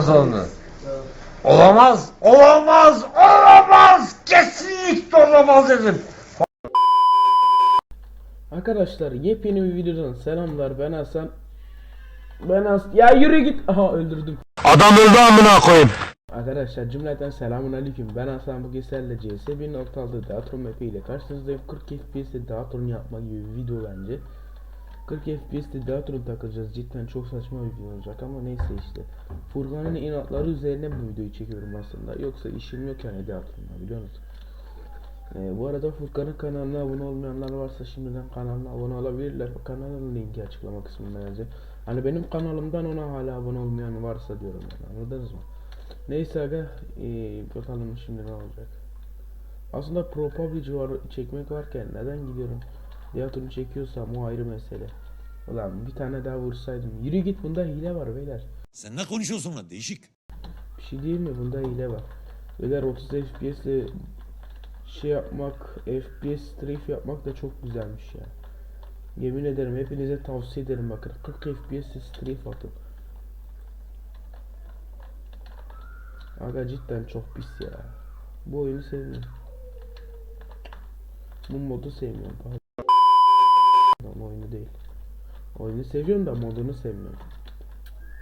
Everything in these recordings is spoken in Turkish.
salonu. Olamaz, olamaz, olamaz. Kesinlikle olamaz dedim. Arkadaşlar yepyeni bir videodan selamlar ben Hasan Ben Has ya yürü git aha öldürdüm Adam öldü amına koyayım. Arkadaşlar cümleten selamun aleyküm ben Hasan bugün sizlerle CS 1.6 Teatro map ile karşınızdayım 40 FPS'te Teatro'nu yapma gibi bir video bence 40 FPS'te Teatro'nu takılacağız cidden çok saçma bir video olacak ama neyse işte Furkan'ın inatları üzerine bu videoyu çekiyorum aslında yoksa işim yok yani Teatro'na biliyor musun? Ee, bu arada Furkan'ın kanalına abone olmayanlar varsa şimdiden kanalına abone olabilirler. Kanalın linki açıklama kısmında yazacak. Hani benim kanalımdan ona hala abone olmayan varsa diyorum yani anladınız mı? Neyse aga ee, bakalım şimdi ne olacak. Aslında Pro PUBG var, çekmek varken neden gidiyorum? Diğer çekiyorsam o ayrı mesele. Ulan bir tane daha vursaydım. Yürü git bunda hile var beyler. Sen ne konuşuyorsun lan değişik. Bir şey değil mi? Bunda hile var. Beyler 30 FPS ile şey yapmak, FPS strafe yapmak da çok güzelmiş ya. Yemin ederim hepinize tavsiye ederim bakın. 40 FPS ile strafe atın. Aga cidden çok pis ya. Bu oyunu sevmiyorum. Bu modu sevmiyorum. Ama oyunu değil. Oyunu seviyorum da modunu sevmiyorum.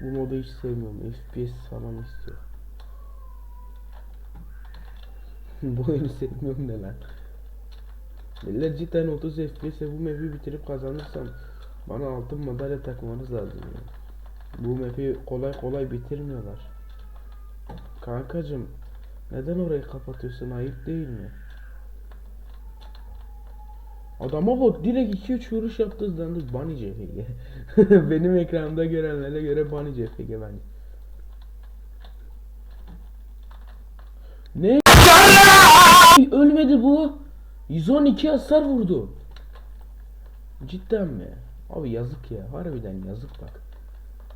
Bu modu hiç sevmiyorum. FPS falan istiyor. bu oyunu sevmiyorum ne lan. Millet cidden 30 FPS'e bu map'i bitirip kazanırsam bana altın madalya takmanız lazım ya. Bu map'i kolay kolay bitirmiyorlar. Kankacım neden orayı kapatıyorsun ayıp değil mi? Adama bak direkt 2-3 vuruş yaptı hızlandı Bunny CFG Benim ekranımda görenlere göre Bunny CFG bence. Ne? Ölmedi bu. 112 hasar vurdu. Cidden mi? Abi yazık ya harbiden yazık bak.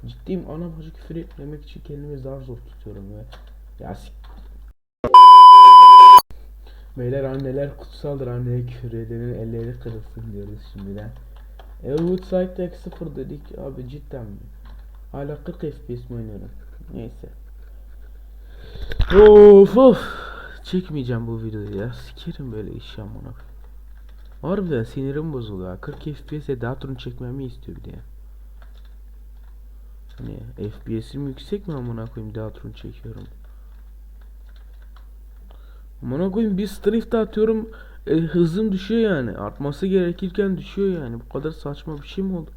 Ciddiyim ana bacı küfür etmemek için kendimi zar zor tutuyorum ya. Ya Beyler anneler kutsaldır anneye küfür edenin elleri kırılsın diyoruz şimdiden. Elwood Site'deki sıfır dedik abi cidden mi? Hala 40 FPS mi oynuyorum? Neyse. Of of. Çekmeyeceğim bu videoyu ya. Sikerim böyle iş amına. Harbiden sinirim bozuluyor. ha. 40 FPS'e daha turun çekmemi istiyor bir de. Hani FPS'im yüksek mi amına koyayım daha çekiyorum. Amına koyayım bir strafe atıyorum e, hızım düşüyor yani. Artması gerekirken düşüyor yani. Bu kadar saçma bir şey mi oldu?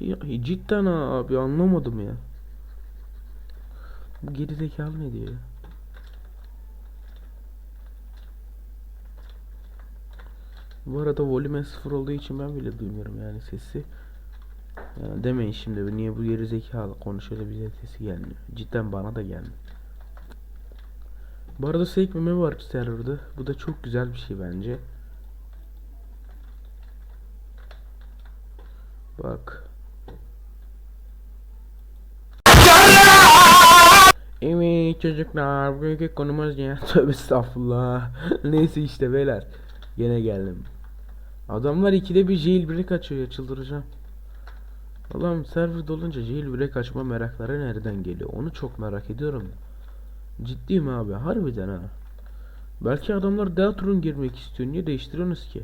Ya, cidden ha abi anlamadım ya. Bu gerizekalı ne diyor ya? Bu arada volüme sıfır olduğu için ben bile duymuyorum yani sesi. Yani demeyin şimdi niye bu gerizekalı konuşuyor da bize sesi gelmiyor. Cidden bana da gelmiyor. Bu arada sekmeme var serverda. Bu da çok güzel bir şey bence. Bak. Evet çocuklar bugünkü konumuz ne? Tövbe estağfurullah. Neyse işte beyler. Gene geldim. Adamlar ikide bir jailbreak açıyor ya çıldıracağım. Allah'ım server dolunca jailbreak açma merakları nereden geliyor? Onu çok merak ediyorum. Ciddiyim abi harbiden ha. Belki adamlar Deltron girmek istiyor. Niye değiştiriyorsunuz ki?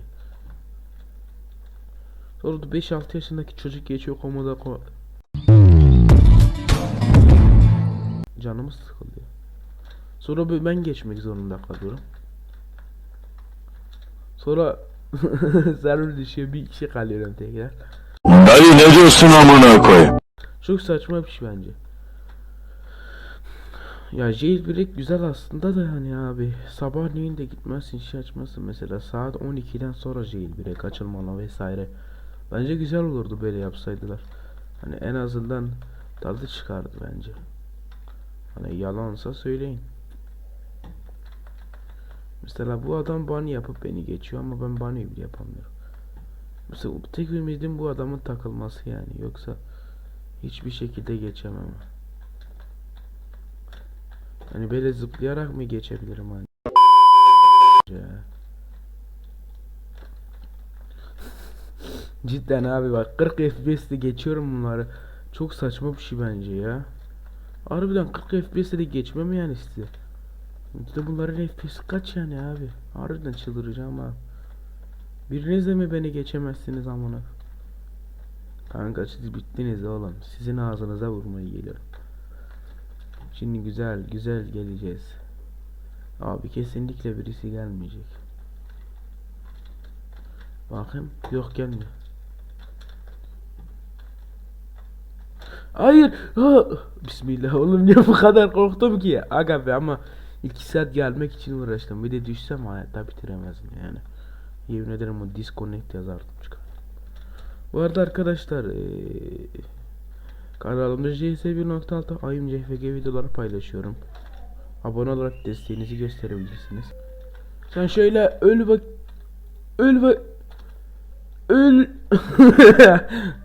Orada 5-6 yaşındaki çocuk geçiyor komoda ko Canımız sıkılıyor. Sonra ben geçmek zorunda kalıyorum. Sonra server düşüyor bir kişi kalıyorum tekrar. Dayı ne diyorsun amına koyayım? Çok saçma bir şey bence. Ya jailbreak güzel aslında da yani abi sabahleyin de gitmezsin şey açmazsın mesela saat 12'den sonra jailbreak açılmalı vesaire. Bence güzel olurdu böyle yapsaydılar. Hani en azından tadı çıkardı bence. Hani yalansa söyleyin. Mesela bu adam bunny yapıp beni geçiyor ama ben bunny bile yapamıyorum. Mesela tek ümidim bu adamın takılması yani yoksa hiçbir şekilde geçemem. Hani böyle zıplayarak mı geçebilirim hani? Cidden abi bak 40 FPS'te geçiyorum bunları. Çok saçma bir şey bence ya. Harbiden 40 FPS'e de geçmem yani size. De bunların FPS kaç yani abi? Harbiden çıldıracağım ha. Biriniz de mi beni geçemezsiniz amına? Kanka siz bittiniz oğlum. Sizin ağzınıza vurmaya geliyorum. Şimdi güzel güzel geleceğiz. Abi kesinlikle birisi gelmeyecek. Bakayım yok gelmiyor. Hayır. Ha! Bismillah oğlum niye bu kadar korktum ki? Aga be ama 2 saat gelmek için uğraştım. Bir de düşsem hayatta bitiremezdim yani. Yemin ederim o disconnect yazardım çıkar. Bu arada arkadaşlar eee kanalımda JS 1.6 ayım CFG videoları paylaşıyorum. Abone olarak desteğinizi gösterebilirsiniz. Sen şöyle öl bak öl bak öl